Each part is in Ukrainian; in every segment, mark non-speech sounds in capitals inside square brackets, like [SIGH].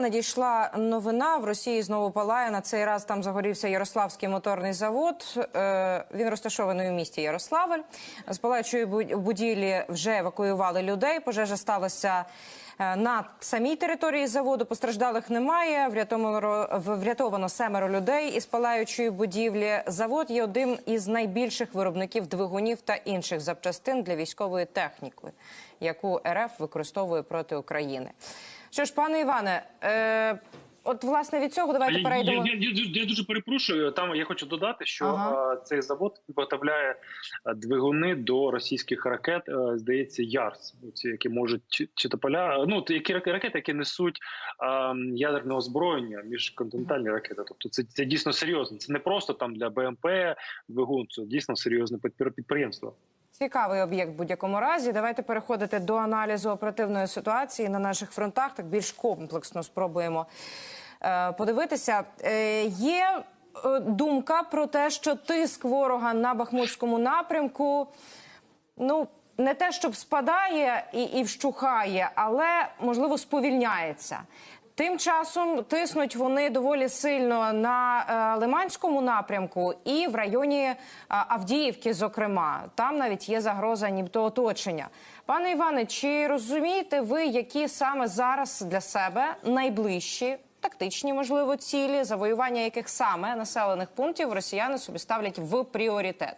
Надійшла новина в Росії знову палає. На цей раз там загорівся Ярославський моторний завод. Е, Він розташований у місті Ярославль. З палаючої бу- будівлі вже евакуювали людей. Пожежа сталася е, на самій території заводу. Постраждалих немає. Врятовано семеро людей із палаючої будівлі. Завод є одним із найбільших виробників двигунів та інших запчастин для військової техніки, яку РФ використовує проти України. Що ж, пане Іване, е, от власне від цього давайте Я, перейдемо. я, я, я, я дуже перепрошую. Там я хочу додати, що Ага. цей завод виготовляє е, двигуни до російських ракет. е, здається, Ярс, ці які можуть чи, чи то поля, ну які раке- ракети, які несуть е, ядерне озброєння міжконтинентальні ракети. Тобто, це, це дійсно серйозно. Це не просто там для БМП двигун, це дійсно серйозне підприємство. Цікавий об'єкт в будь-якому разі. Давайте переходити до аналізу оперативної ситуації на наших фронтах. Так більш комплексно спробуємо е, подивитися. Е, є е, думка про те, що тиск ворога на Бахмутському напрямку. Ну, не те, щоб спадає і, і вщухає, але можливо сповільняється. Тим часом тиснуть вони доволі сильно на е, Лиманському напрямку і в районі е, Авдіївки, зокрема. Там навіть є загроза, нібито оточення. Пане Іване, чи розумієте ви, які саме зараз для себе найближчі тактичні, можливо, цілі, завоювання яких саме населених пунктів росіяни собі ставлять в пріоритет?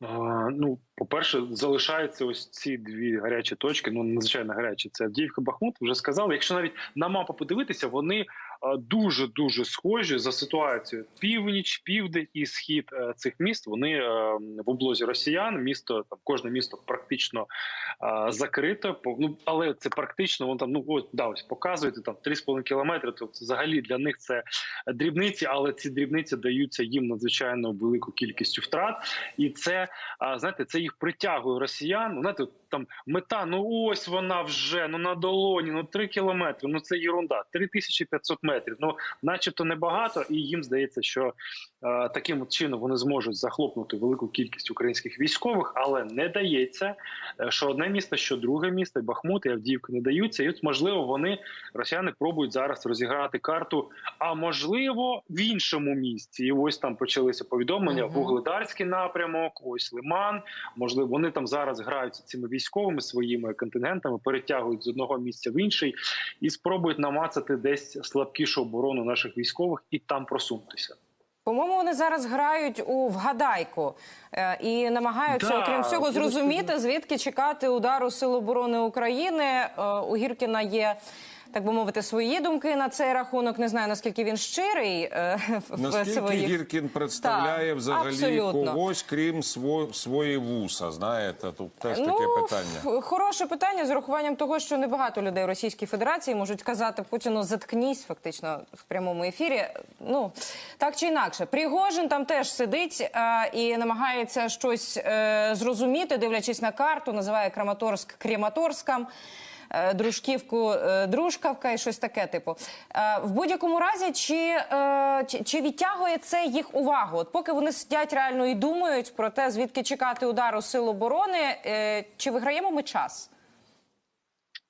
А, ну, по-перше, залишаються ось ці дві гарячі точки. Ну надзвичайно гарячі. Це Авдіївка Бахмут. Вже сказали. Якщо навіть на мапу подивитися, вони дуже дуже схожі за ситуацією. Північ, південь і схід е, цих міст. Вони е, в облозі росіян. Місто там кожне місто практично е, закрито. По- Ну але це практично. Вон там ну от да, ось показуєте там 3,5 кілометри. Тобто, взагалі для них це дрібниці, але ці дрібниці даються їм надзвичайно велику кількістю втрат. І це знаєте, це їх притягує росіян. Знаєте, там мета, ну ось вона вже ну на долоні, ну 3 кілометри. Ну це єрунда, 3500 метрів. Ну, начебто небагато, і їм здається, що е, таким чином вони зможуть захлопнути велику кількість українських військових, але не дається. е, Що одне місто, що друге місто, Бахмут і Авдіївка не даються. І от можливо вони росіяни пробують зараз розіграти карту. А можливо, в іншому місці. І ось там почалися повідомлення Мгм. Вугледарський напрямок, ось Лиман. Можливо, вони там зараз граються цими військовими своїми контингентами, перетягують з одного місця в інший і спробують намацати десь слабкішу оборону наших військових і там просунутися. По-моєму, вони зараз грають у вгадайку е, і намагаються, Да, окрім всього, зрозуміти, звідки чекати удару Сил оборони України. Е, у Гіркіна є. Так би мовити, свої думки на цей рахунок. Не знаю наскільки він щирий е, [LAUGHS] в Наскільки своїх Гіркін представляє Так, взагалі абсолютно. когось, крім сво, свої вуса? Знаєте, тут теж таке питання. Хороше питання з урахуванням того, що небагато людей в Російській Федерації можуть сказати Путіну заткнись, фактично в прямому ефірі. Ну так чи інакше, Пригожин там теж сидить е, і намагається щось е, зрозуміти, дивлячись на карту, називає Краматорськ Крематорськом. Е, Дружківку, е, дружкавка і щось таке. Типу, Е, в будь-якому разі, чи, чи, відтягує це їх увагу? От поки вони сидять реально і думають про те, звідки чекати удару сил оборони, чи виграємо ми час?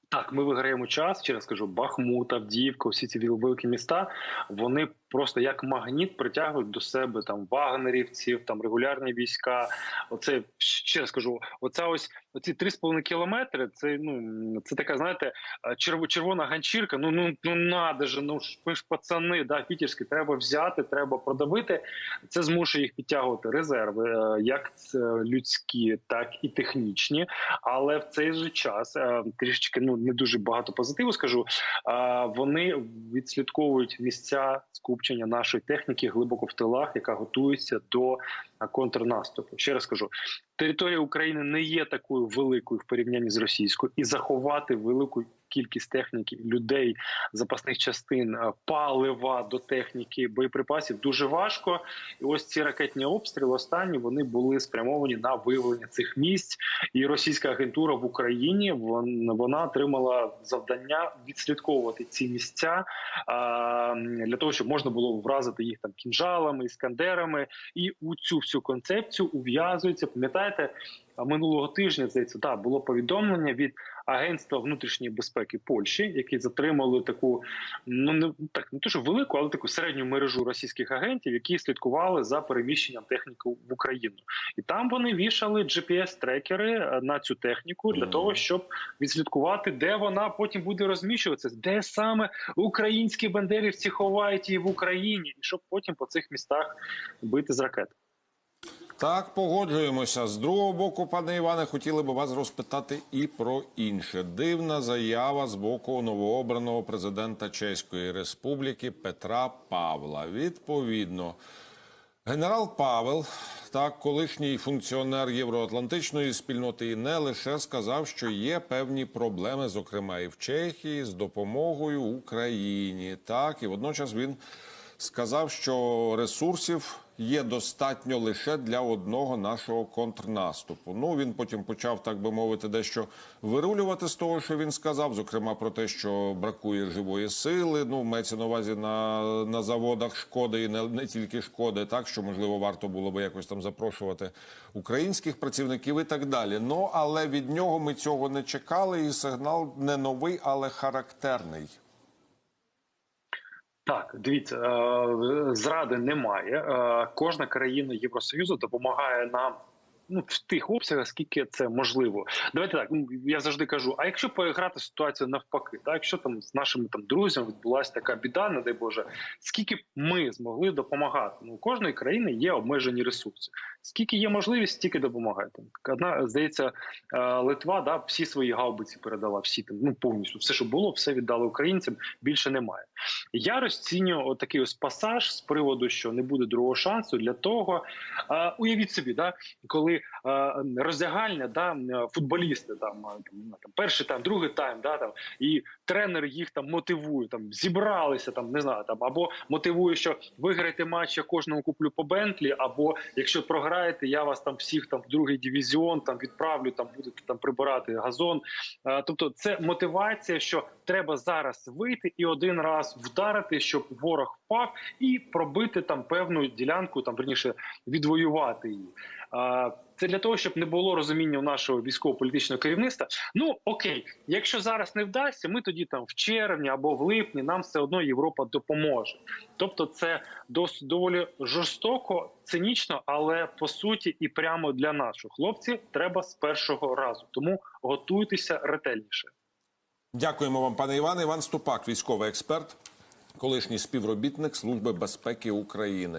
Так, ми виграємо час. Ще раз кажу, Бахмут, Авдіївка, всі ці великі міста. Вони просто як магніт притягують до себе там вагнерівців, там регулярні війська. Оце ще раз кажу, оця ось оці 3,5 кілометри. Це ну це така, знаєте, черв, червона ганчірка. Ну ну ну надо ну ж ви ж пацани, да, пітерські, треба взяти, треба продавити. Це змушує їх підтягувати резерви, е, як людські, так і технічні. Але в цей же час е, трішечки ну не дуже багато позитиву скажу. Вони відслідковують місця скупчення нашої техніки глибоко в тилах, яка готується до контрнаступу. Ще раз кажу, територія України не є такою великою в порівнянні з російською, і заховати велику кількість техніки, людей, запасних частин, е, палива до техніки, боєприпасів дуже важко. І ось ці ракетні обстріли останні вони були спрямовані на виявлення цих місць. І російська агентура в Україні вона отримала завдання відслідковувати ці місця для того, щоб можна було вразити їх там кінжалами, іскандерами. І у цю всю концепцію ув'язується. Пам'ятаєте, минулого тижня здається, да, було повідомлення від Агентства внутрішньої безпеки Польщі, які затримали таку ну не так не то, що велику, але таку середню мережу російських агентів, які слідкували за переміщенням техніки в Україну, і там вони вішали GPS-трекери е, на цю техніку для того, щоб відслідкувати, де вона потім буде розміщуватися, де саме українські бандерівці ховають її в Україні, і щоб потім по цих містах бити з ракет. Так, погоджуємося. З другого боку, пане Іване, хотіли би вас розпитати і про інше. Дивна заява з боку новообраного президента Чеської Республіки Петра Павла. Відповідно, генерал Павел, так, колишній функціонер Євроатлантичної спільноти, і не лише сказав, що є певні проблеми, зокрема і в Чехії, з допомогою Україні. Так, і водночас він сказав, що ресурсів є достатньо лише для одного нашого контрнаступу. Ну він потім почав, так би мовити, дещо вирулювати з того, що він сказав, зокрема про те, що бракує живої сили. Ну мається на увазі на, на заводах шкоди і не, не тільки шкоди, так що можливо варто було би якось там запрошувати українських працівників і так далі. Ну але від нього ми цього не чекали, і сигнал не новий, але характерний. Так, дивіться, е, зради немає. Е, Кожна країна Євросоюзу допомагає нам. Ну, в тих обсягах, скільки це можливо. Давайте так. ну, Я завжди кажу: а якщо поіграти ситуацію навпаки, так якщо там з нашими там друзями відбулася така біда, не дай Боже, скільки ми змогли допомагати? Ну, у кожної країни є обмежені ресурси. Скільки є можливість, стільки допомагайте. Одна здається, е, Литва да всі свої гаубиці передала, всі там ну повністю все, що було, все віддали українцям. Більше немає. Я розцінюю такий ось пасаж з приводу, що не буде другого шансу для того. Е, уявіть собі, да, коли е, роздягальня, да, е, футболісти там, е, там, ну, там другий тайм, да, там, і тренер їх там мотивує, там зібралися, там не знаю, там або мотивує, що виграйте матч, я кожному куплю по Бентлі, або якщо програєте, я вас там всіх там в другий дивізіон там відправлю, там будете там прибирати газон. Тобто, це мотивація, що треба зараз вийти і один раз вдарити, щоб ворог впав, і пробити там певну ділянку, там верніше відвоювати її. Це для того, щоб не було розуміння у нашого військово-політичного керівництва. Ну окей, якщо зараз не вдасться, ми тоді там в червні або в липні нам все одно Європа допоможе. Тобто, це дос доволі жорстоко, цинічно, але по суті і прямо для наших хлопців треба з першого разу. Тому готуйтеся ретельніше. Дякуємо вам, пане Іване. Іван Ступак, військовий експерт, колишній співробітник Служби безпеки України.